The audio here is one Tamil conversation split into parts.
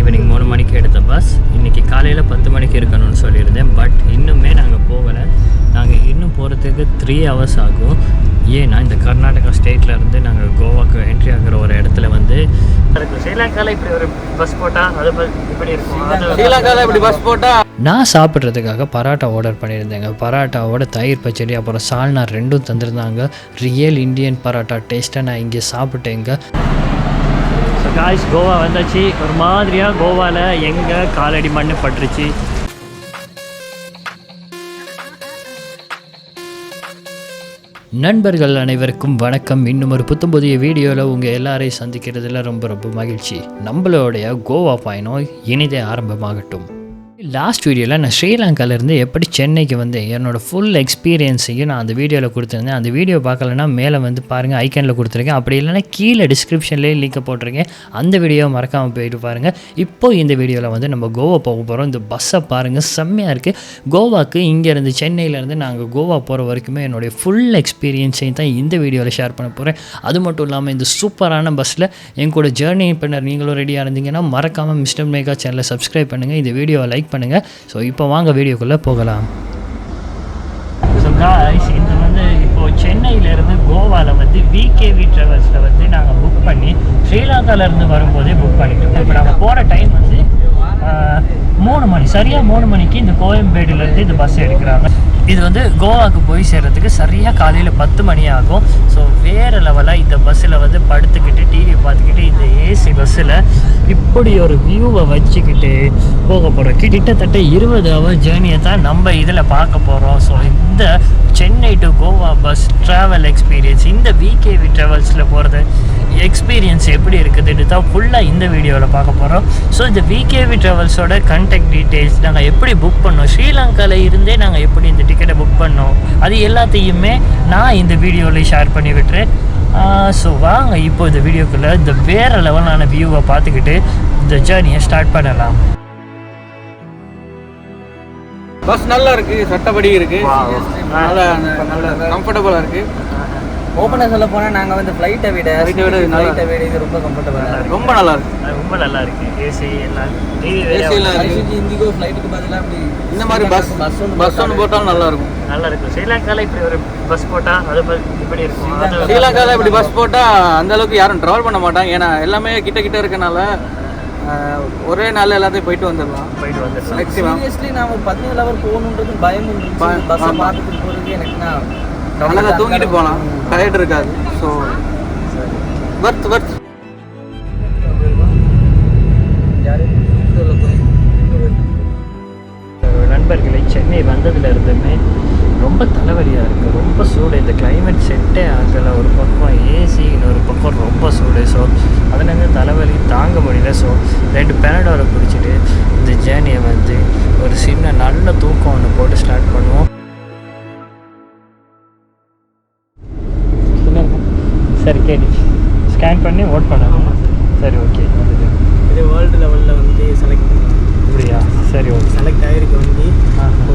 ஈவினிங் மூணு மணிக்கு எடுத்த பஸ் இன்றைக்கி காலையில் பத்து மணிக்கு இருக்கணும்னு சொல்லியிருந்தேன். பட் இன்னுமே நாங்கள் போகலை. நாங்கள் இன்னும் போகிறதுக்கு த்ரீ ஹவர்ஸ் ஆகும். ஏன்னா இந்த கர்நாடகா ஸ்டேட்டில் இருந்து நாங்கள் கோவாக்கு என்ட்ரி ஆகிற ஒரு இடத்துல வந்து ஸ்ரீலங்காவில் இப்படி ஒரு பஸ் போட்டால் அது இப்படி இருக்கும். ஸ்ரீலங்காவில் இப்படி பஸ் போட்டா நான் சாப்பிட்றதுக்காக பரோட்டா ஆர்டர் பண்ணியிருந்தேங்க. பரோட்டாவோட தயிர் பச்சடி அப்புறம் சால்னா ரெண்டும் தந்திருந்தாங்க. ரியல் இந்தியன் பரோட்டா டேஸ்ட்டை நான் இங்கே சாப்பிட்டேங்க. காய்ஸ் கோவா வந்தாச்சு. ஒரு மாதிரியாக கோவாவில் எங்கே காலடி மண்ணு பட்டுருச்சு? நண்பர்கள் அனைவருக்கும் வணக்கம். இன்னும் ஒரு புத்தம் புதிய வீடியோவில் உங்கள் எல்லாரையும் சந்திக்கிறதுல ரொம்ப ரொம்ப மகிழ்ச்சி. நம்மளுடைய கோவா பயணம் இனிதே ஆரம்பமாகட்டும். லாஸ்ட் வீடியோவில் நான் ஸ்ரீலங்காலேருந்து எப்படி சென்னைக்கு வந்தேன் என்னோடய ஃபுல் எக்ஸ்பீரியன்ஸையும் நான் அந்த வீடியோவில் கொடுத்துருந்தேன். அந்த வீடியோ பார்க்கலன்னா மேலே வந்து பாருங்கள் ஐக்கனில் கொடுத்துருக்கேன். அப்படி இல்லைன்னா கீழே டிஸ்கிரிப்ஷன்லேயே லிங்கை போட்டிருக்கேன். அந்த வீடியோவை மறக்காமல் போயிட்டு பாருங்கள் இப்போ இந்த வீடியோவில் வந்து நம்ம கோவா போக போகிறோம் இந்த பஸ்ஸை பாருங்கள் செம்மையாக இருக்குது கோவாக்கு இங்கேருந்து சென்னையிலேருந்து நாங்கள் கோவா போகிற வரைக்குமே என்னுடைய ஃபுல் எக்ஸ்பீரியன்ஸையும் தான் இந்த வீடியோவில் ஷேர் பண்ண போகிறேன் அது மட்டும் இல்லாமல் இந்த சூப்பரான பஸ்ஸில் என் கூட ஜேர்னி பண்ண நீங்களும் ரெடியாக இருந்தீங்கன்னா மறக்காமல் மிஸ்டர் மேகா சேனலை சப்ஸ்கிரைப் பண்ணுங்கள் இந்த வீடியோவை லைக் பண்ணுங்கள் ஸோ இப்போ வாங்க வீடியோக்குள்ளே போகலாம். ஸோ காய்ஸ் இது வந்து இப்போது சென்னையிலேருந்து கோவாவில் வந்து விகேவி ட்ராவல்ஸில் வந்து நாங்கள் புக் பண்ணி ஸ்ரீலங்காவிலேருந்து வரும்போதே புக் பண்ணிட்டோம் இப்போ நாங்கள் போகிற டைம் வந்து ஆஹ், சரியாக மூணு மணிக்கு இந்த கோயம்பேடுலேருந்து இந்த பஸ் எடுக்கிறாங்க. இது வந்து கோவாவுக்கு போய் சேர்கிறதுக்கு சரியாக காலையில் பத்து மணி ஆகும். ஸோ வேறு லெவலாக இந்த பஸ்ஸில் வந்து படுத்துக்கிட்டு டிவி பார்த்துக்கிட்டு இந்த ஏசி பஸ்ஸில் இப்படி ஒரு வியூவை வச்சுக்கிட்டு போக போகிறோம் கிட்டத்தட்ட இருபது ஹவர் ஜேர்னியை தான் நம்ம இதில் பார்க்க போகிறோம் ஸோ இந்த Chennai to Goa bus travel experience இந்த விகேவி ட்ராவல்ஸில் போகிறது எக்ஸ்பீரியன்ஸ் எப்படி இருக்குதுன்னு தான் ஃபுல்லாக இந்த வீடியோவில் பார்க்க போகிறோம் ஸோ இந்த விகேவி ட்ராவல்ஸோட கண்டெக்ட் டீட்டெயில்ஸ் நாங்கள் எப்படி புக் பண்ணோம்? ஸ்ரீலங்காவில் இருந்தே நாங்கள் எப்படி இந்த டிக்கெட்டை புக் பண்ணோம்? அது எல்லாத்தையுமே நான் இந்த வீடியோவில் ஷேர் பண்ணி விட்டுறேன். ஸோ வாங்க இப்போ இந்த வீடியோக்குள்ளே இந்த வேறு லெவலான வியூவை பார்த்துக்கிட்டு இந்த ஜேர்னியை ஸ்டார்ட் பண்ணலாம். பஸ் நல்லா இருக்கு. சட்டப்படி இருக்கு நல்லா நல்ல கம்ஃபர்டபுளா இருக்கு. ஓப்பனாக சொல்ல போனால் நாங்கள் வந்து ஃப்ளைட்டை விட Flight-அ விட ஃப்ளைட்டை விட இது ரொம்ப கம்ஃபர்டபுளாக இருக்கு. ரொம்ப நல்லா இருக்கு. ரொம்ப நல்லா இருக்கு. ஏசி எல்லாம் இண்டிகோ ஃப்ளைட்டுக்கு பதிலாக அப்படி இந்த மாதிரி பஸ் பஸ் ஒன்று பஸ் ஒன்று போட்டாலும் நல்லா இருக்கும். நல்லா இருக்கும். ஸ்ரீலங்காவில் இப்படி ஒரு பஸ் போட்டால் அது இப்படி இருக்கும். ஸ்ரீலங்காவில் இப்படி பஸ் போட்டா அந்த அளவுக்கு யாரும் ட்ராவல் பண்ண மாட்டாங்க. ஏன்னா எல்லாமே கிட்ட கிட்ட இருக்கனால ஒரே நாள்ல எல்லாத்தையும் போயிட்டு வந்துடலாம். போயிட்டு வந்துடலாம். மேக்ஸிமம் சீரியஸ்லி நான் ஒரு பதினேழு ஹவர் போகணுன்றது பயம், பஸ்ஸை ஆமா. பார்த்துட்டு போகிறதுக்கு எனக்கு நான் நல்லா தூங்கிட்டு போகலாம். டயர்ட் இருக்காது. ஸோ வர்த் வர்த் யாரு நண்பர்களை சென்னை வந்ததுல இருந்துமே ரொம்ப தலைவலியாக இருக்குது ரொம்ப சூடு. இந்த climate செட்டே ஆகலை. ஒரு பக்கம் ஏசி இன்னொரு பக்கம் ரொம்ப சூடு. ஸோ அதுலேருந்து தலைவலி தாங்க முடியல. ஸோ ரெண்டு பேனடோரை பிடிச்சிட்டு இந்த ஜேர்னியை வந்து ஒரு சின்ன நல்ல தூக்கம் ஒன்று போட்டு ஸ்டார்ட் பண்ணுவோம். சரி கேட்டுச்சு ஸ்கேன் பண்ணி ஓட் பண்ணணும் சரி ஓகே இது வேர்ல்டு லெவலில் வந்து செலக்ட் பண்ணி அப்படியா? சரி ஓகே செலக்ட் ஆகிருக்கு வந்து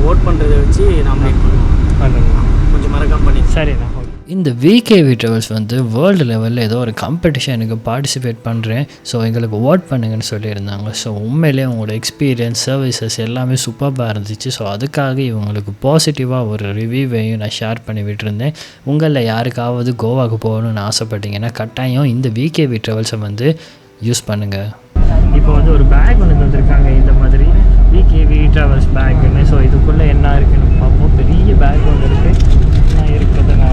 ஓட் பண்ணுறதை வச்சு நாமினேட் பண்ணுவோம். கொஞ்சம் மறக்காம பண்ணி. சரிண்ணா இந்த விகேவி ட்ராவல்ஸ் வந்து வேர்ல்டு லெவலில் ஏதோ ஒரு காம்படிஷனுக்கு பார்ட்டிசிபேட் பண்ணுறேன் ஸோ எங்களுக்கு ஓட் பண்ணுங்கன்னு சொல்லியிருந்தாங்க. ஸோ உண்மையிலே உங்களோட எக்ஸ்பீரியன்ஸ் சர்வீசஸ் எல்லாமே சூப்பராக இருந்துச்சு. ஸோ அதுக்காக இவங்களுக்கு பாசிட்டிவாக ஒரு ரிவ்யூவையும் நான் ஷேர் பண்ணி விட்டுருந்தேன். உங்களில் யாருக்காவது கோவாக்கு போகணும்னு ஆசைப்பட்டீங்கன்னா கட்டாயம் இந்த விகேவி ட்ராவல்ஸை வந்து யூஸ் பண்ணுங்கள் இப்போ வந்து ஒரு பேக் ஒன்று தந்திருக்காங்க இந்த மாதிரி விகேவி ட்ராவல்ஸ் பேக்குன்னு ஸோ இதுக்குள்ளே என்ன இருக்குன்னு பார்ப்போம். பெரிய பேக் ஒன்று இருக்குது என்ன இருக்குதுன்னா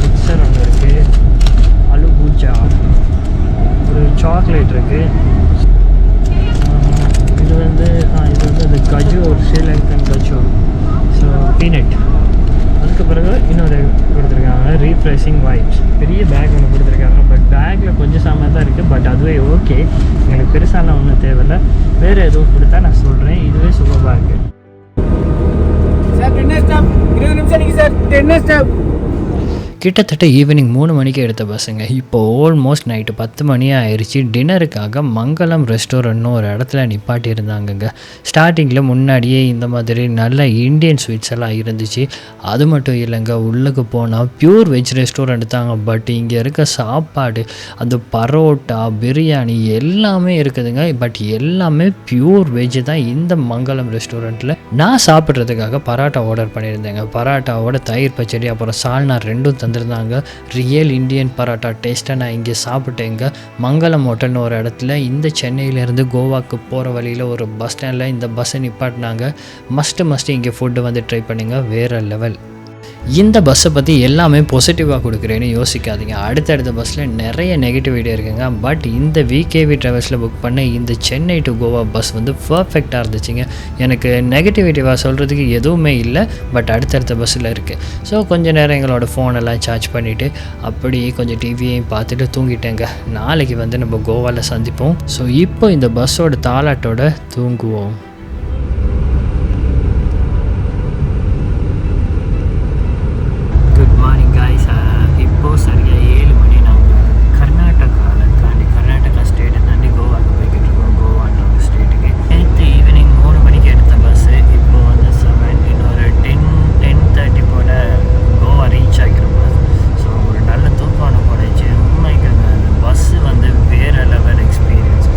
மிக்சர் ஒன்று இருக்குது அலு பூஜா ஒரு சாக்லேட் இருக்குது இது வந்து இது வந்து அது கஜு ஒரு ஸ்ரீலங்கன் கஜு. ஸோ பீனட் அதுக்கு பிறகு இன்னொரு கொடுத்துருக்காங்க ரீஃப்ரெஷிங் வைப்ஸ் பெரிய பேக் ஒன்று கொடுத்துருக்காங்க. பட் பேக்கில் கொஞ்சம் சாமான் தான் இருக்குது பட் அதுவே ஓகே எங்களுக்கு பெருசாலாம் ஒன்றும் தேவையில்ல. வேறு எதுவும் கொடுத்தா நான் சொல்கிறேன் இதுவே சூப்பர் பேக்கு டென்னர் ஸ்டாப் இருபது நிமிஷம் நீங்கள் சார் டென்னர் ஸ்டாப் கிட்டத்தட்ட ஈவினிங் மூணு மணிக்கு எடுத்த பஸ்ஸுங்க இப்போ ஆல்மோஸ்ட் நைட்டு பத்து மணி ஆயிடுச்சு டின்னருக்காக மங்களம் ரெஸ்டாரண்ட்னு ஒரு இடத்துல நிப்பாட்டி இருந்தாங்கங்க ஸ்டார்டிங்கில் முன்னாடியே இந்த மாதிரி நல்ல இந்தியன் ஸ்வீட்ஸ் எல்லாம் இருந்துச்சு. அது மட்டும் இல்லைங்க உள்ளுக்கு போனால் பியூர் வெஜ் ரெஸ்டாரண்ட் தாங்க. பட் இங்கே இருக்க சாப்பாடு அந்த பரோட்டா பிரியாணி எல்லாமே இருக்குதுங்க. பட் எல்லாமே பியூர் வெஜ் தான் இந்த மங்களம் ரெஸ்டாரண்ட்டில் நான் சாப்பிட்றதுக்காக பரோட்டா ஆர்டர் பண்ணியிருந்தேங்க. பரோட்டாவோட தயிர் பச்சடி அப்புறம் சால்னா ரெண்டும் தந்திருந்தாங்க ரியல் இந்தியன் பரோட்டா டேஸ்ட்டை நான் இங்கே சாப்பிட்டேங்க. மங்களம் ஹோட்டல்னு ஒரு இடத்துல இந்த சென்னையிலேருந்து கோவாக்கு போகிற வழியில் ஒரு பஸ் ஸ்டாண்டில் இந்த பஸ்ஸை நிப்பாட்டினாங்க. மஸ்ட்டு மஸ்ட்டு இங்கே ஃபுட்டு வந்து ட்ரை பண்ணுங்க. வேறு லெவல் இந்த பஸ்ஸை பற்றி எல்லாமே பாசிட்டிவாக கொடுக்குறேன்னு யோசிக்காதீங்க. அடுத்தடுத்த பஸ்ஸில் நிறைய நெகட்டிவிட்டி இருக்குங்க. பட் இந்த விகேவி ட்ராவல்ஸில் புக் பண்ண இந்த சென்னை டு கோவா பஸ் வந்து பர்ஃபெக்டாக இருந்துச்சுங்க. எனக்கு நெகட்டிவிட்டிவாக சொல்கிறதுக்கு எதுவுமே இல்லை. பட் அடுத்தடுத்த பஸ்ஸில் இருக்குது ஸோ கொஞ்சம் நேரம் எங்களோட ஃபோனெல்லாம் சார்ஜ் பண்ணிவிட்டு அப்படியே கொஞ்சம் டிவியையும் பார்த்துட்டு தூங்கிட்டேங்க. நாளைக்கு வந்து நம்ம கோவாவில் சந்திப்போம். ஸோ இப்போ இந்த பஸ்ஸோட தாலாட்டோட தூங்குவோம் குட் மார்னிங் காய்ஸ் இப்போ சரியாக ஏழு மணி நாங்கள் கர்நாடகாவில் தாண்டி கர்நாடகா ஸ்டேட்டை தாண்டி கோவாக்கு போய்கிட்டு இருக்கோம் கோவான்ற ஒரு ஸ்டேட்டுக்கு நேற்று ஈவினிங் மூணு மணிக்கு எடுத்த பஸ்ஸு இப்போ வந்து செவன் இன்னொரு டென் டென் தேர்ட்டி போல் கோவா ரீச் ஆகிரும் பஸ் ஸோ ஒரு நல்ல தூக்கம் போடைச்சு உண்மைக்கு அந்த பஸ்ஸு வந்து வேறு லெவல் எக்ஸ்பீரியன்ஸ்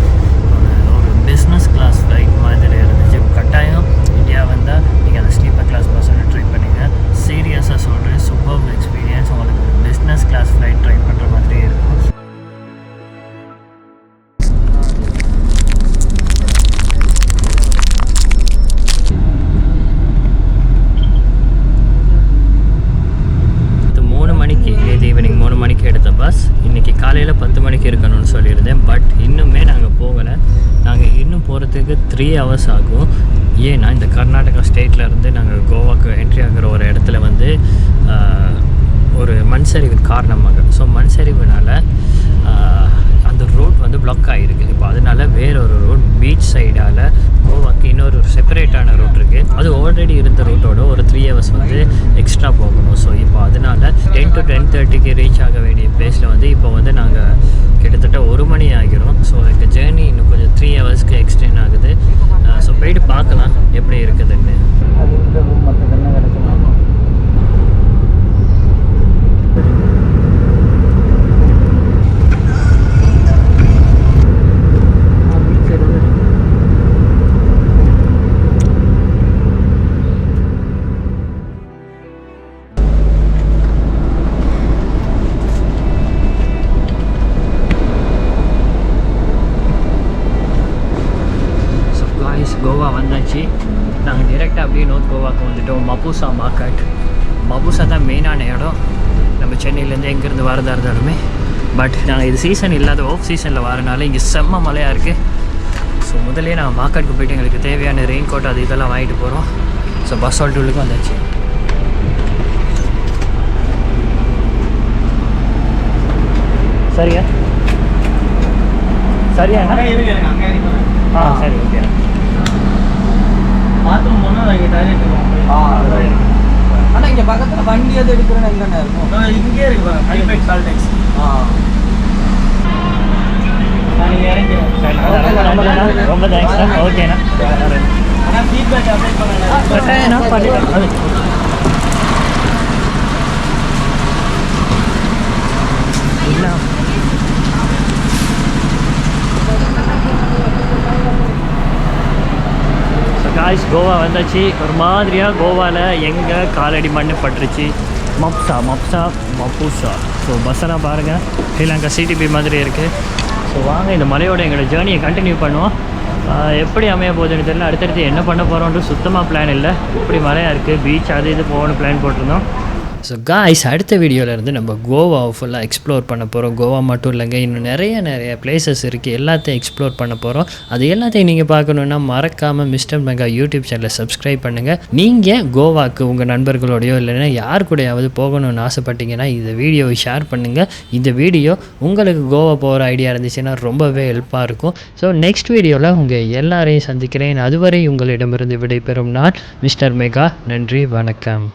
ஒரு பிஸ்னஸ் கிளாஸ் ஃப்ளைட் மாதிரி இருந்துச்சு கட்டாயம் இந்தியா வந்தால் நீங்கள் அந்த ஸ்லீப்பர் கிளாஸ் பஸ் ஒன்று ட்ரை பண்ணுங்க சீரியஸாக சொல்கிறேன் சூப்பர் எக்ஸ்பீரியன்ஸ் உங்களுக்கு ஒரு பிஸ்னஸ் கிளாஸ் ஃப்ளைட் ட்ரை பண்ணுற மாதிரி இருக்கும் இது மூணு மணிக்கு நேற்று ஈவினிங் மூணு மணிக்கு எடுத்த பஸ் இன்றைக்கி காலையில் பத்து மணிக்கு இருக்கணும்னு சொல்லியிருந்தேன். பட் இன்னுமே நாங்கள் போகலை. நாங்கள் இன்னும் போகிறதுக்கு த்ரீ ஹவர்ஸ் ஆகும். ஏன்னா இந்த கர்நாடகா ஸ்டேட்டில் இருந்து நாங்கள் கோவாக்கு என்ட்ரி ஆகிற ஒரு இடத்துல வந்து ஒரு மண் சரிவு காரணமாக. ஸோ மண் சரிவுனால் அந்த ரோட் வந்து பிளாக் ஆகிருக்கு இப்போ அதனால வேற ஒரு ரோட் பீச் சைடால் கோவாக்கு இன்னொரு செப்பரேட்டான ரோட் இருக்குது அது ஆல்ரெடி இருந்த ரோட்டோட ஒரு த்ரீ ஹவர்ஸ் வந்து எக்ஸ்ட்ரா போகணும். ஸோ இப்போ அதனால டென் டு டென் தேர்ட்டிக்கு ரீச் ஆக வேண்டிய பிளேஸில் வந்து இப்போ வந்து நாங்கள் கிட்டத்தட்ட ஒரு மணி ஆகிரும். ஸோ எங்கள் ஜேர்னி இன்னும் கொஞ்சம் த்ரீ ஹவர்ஸ்க்கு எக்ஸ்டெண்ட் ஆகுது. ஸோ போயிட்டு பார்க்கலாம் எப்படி இருக்குதுன்னு. வந்தாச்சு நாங்கள் டிரெக்டாக அப்படியே நோர்த் கோவாக்கு வந்துட்டோம். மபூசா மார்க்கெட் மபூசா தான் மெயினான இடம். நம்ம சென்னையிலேருந்து எங்கேருந்து வரதா இருந்தாலுமே. பட் நாங்கள் இது சீசன் இல்லாத ஆஃப் சீசனில் வரனால இங்கே செம்ம மழையாக இருக்குது ஸோ முதல்ல நாங்கள் மார்க்கெட்டுக்கு போயிட்டு எங்களுக்கு தேவையான ரெயின் கோட் அது இதெல்லாம் வாங்கிட்டு போகிறோம் ஸோ பஸ் ஹால்ட்டுக்கு வந்தாச்சு. சரியா? சரியா ஆ சரி ஓகே பாத்ரூம் போனால் அங்கே டாய்லெட் இருக்கும் ஆனால் இங்கே பக்கத்தில் வண்டி எது எடுக்கிறேன்னு எங்கண்ணே இருக்கும்? இங்கே இருக்கு பாருங்க. ஹைபெக் சால்டெக்ஸ் ஆ. ரொம்ப தேங்க்ஸ்ண்ணா ஓகேண்ணா ஆனால் ஃபீட்பேக் அப்டேட் பண்ணேன் பண்ணிட்டேன் இல்லை ஸோ காய்ஸ் கோவா வந்தாச்சு. ஒரு மாதிரியாக கோவாவில் எங்கே காலடி மண் பட்டுருச்சு. மப்சா மப்சா மப்பூசா ஸோ பஸ்ஸெல்லாம் பாருங்கள் ஸ்ரீலங்கா சிடிபி மாதிரி இருக்குது ஸோ வாங்க இந்த மலையோட எங்களோட ஜேர்னியை கண்டினியூ பண்ணுவோம். எப்படி அமைய போகுதுன்னு தெரியல. அடுத்தடுத்து என்ன பண்ண போகிறோன்ட்டு சுத்தமாக பிளான் இல்லை. இப்படி மலையாக இருக்குது பீச் அது இது போகணும் பிளான் போட்டிருந்தோம். ஸோ காய்ஸ் அடுத்த வீடியோவிலேருந்து நம்ம கோவாவை ஃபுல்லாக எக்ஸ்ப்ளோர் பண்ண போகிறோம் கோவா மட்டும் இல்லைங்க இன்னும் நிறைய நிறைய பிளேசஸ் இருக்குது எல்லாத்தையும் எக்ஸ்ப்ளோர் பண்ண போகிறோம் அது எல்லாத்தையும் நீங்கள் பார்க்கணுன்னா மறக்காமல் மிஸ்டர் மெகா யூடியூப் சேனலை சப்ஸ்கிரைப் பண்ணுங்கள் நீங்கள் கோவாக்கு உங்கள் நண்பர்களோடையோ இல்லைன்னா யார் கூடயாவது போகணும்னு ஆசைப்பட்டீங்கன்னா இந்த வீடியோவை ஷேர் பண்ணுங்கள் இந்த வீடியோ உங்களுக்கு கோவா போகிற ஐடியா இருந்துச்சுன்னா ரொம்பவே ஹெல்ப்பாக இருக்கும். ஸோ நெக்ஸ்ட் வீடியோவில் உங்கள் எல்லாரையும் சந்திக்கிறேன். அதுவரை உங்களிடமிருந்து விடைபெறும் நான் மிஸ்டர் மெகா நன்றி வணக்கம்.